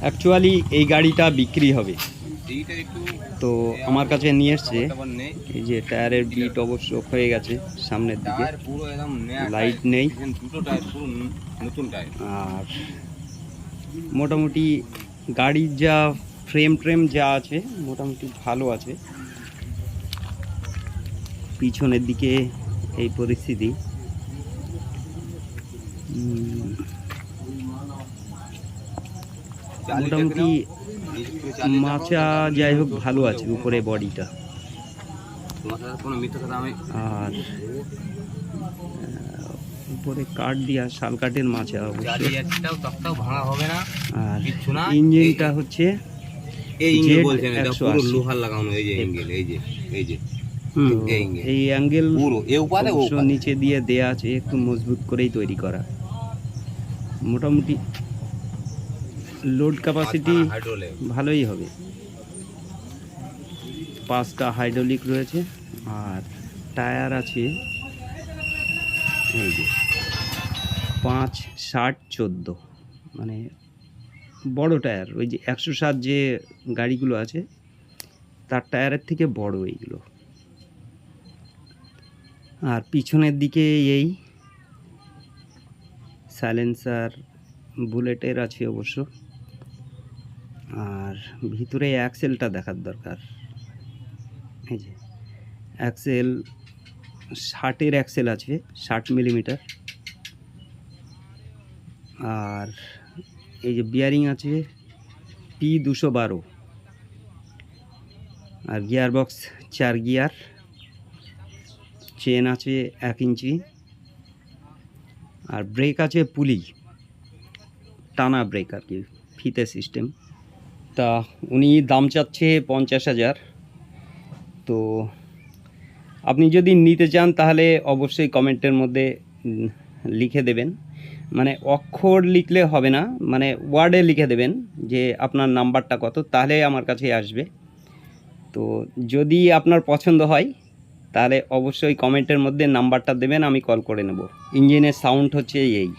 Actually এই গাড়িটা বিক্রি হবে। তো আমার কাছে নিয়ে এসছে। এই যে টায়ারের বিট অবশ্য হয়ে গেছে সামনের দিকে। লাইট নেই। আর মোটামুটি গাড়ির যা ফ্রেম ট্রেম যা আছে, মোটামুটি ভালো আছে। পিছনের দিকে এই পরিস্থিতি। মোটামুটি। মাচা যাই হোক ভালো আছে উপরে বডিটা আর উপরে কাঠ দিয়া শাল কাঠের না আর ইঞ্জিনটা হচ্ছে এই ইঞ্জিন Z বলছেন এটা 180 পুরো লোহার লাগানো এই যে ইঞ্জিন এই যে এই যে হুম, এই angle। এই অ্যাঙ্গেল পুরো এ উপারে ও অবশ্য উপারে। নিচে দিয়ে দেয়া আছে একটু মজবুত করেই তৈরি করা মোটামুটি লোড ক্যাপাসিটি ভালোই হবে। পাঁচটা হাইড্রোলিক রয়েছে আর টায়ার আছে এই যে পাঁচ ষাট চোদ্দ। মানে বড় টায়ার ওই যে একশো সাত যে গাড়িগুলো আছে তার টায়ারের থেকে বড় এইগুলো। আর পিছনের দিকে এই সাইলেন্সার বুলেটের আছে অবশ্য। আর ভিতরে অ্যাক্সেলটা দেখার দরকার। এই যে, অ্যাক্সেল, ষাটের অ্যাক্সেল আছে, ষাট মিলিমিটার। আর এই যে বিয়ারিং আছে, পি দুশো বারো। আর গিয়ার বক্স চার গিয়ার। চেন আছে এক ইঞ্চি। আর ব্রেক আছে পুলি। টানা ব্রেক আর কি, ফিতে সিস্টেম তা উনি দাম চাচ্ছে পঞ্চাশ হাজার। তো আপনি যদি নিতে চান তাহলে অবশ্যই কমেন্টের মধ্যে লিখে দেবেন। মানে অক্ষর লিখলে হবে না মানে ওয়ার্ডে লিখে দেবেন যে আপনার নাম্বারটা কত, তাহলে আমার কাছে আসবে। তো যদি আপনার পছন্দ হয়, তাহলে অবশ্যই কমেন্টের মধ্যে নাম্বারটা দেবেন, আমি কল করে নেব। ইঞ্জিনের সাউন্ড হচ্ছে এই।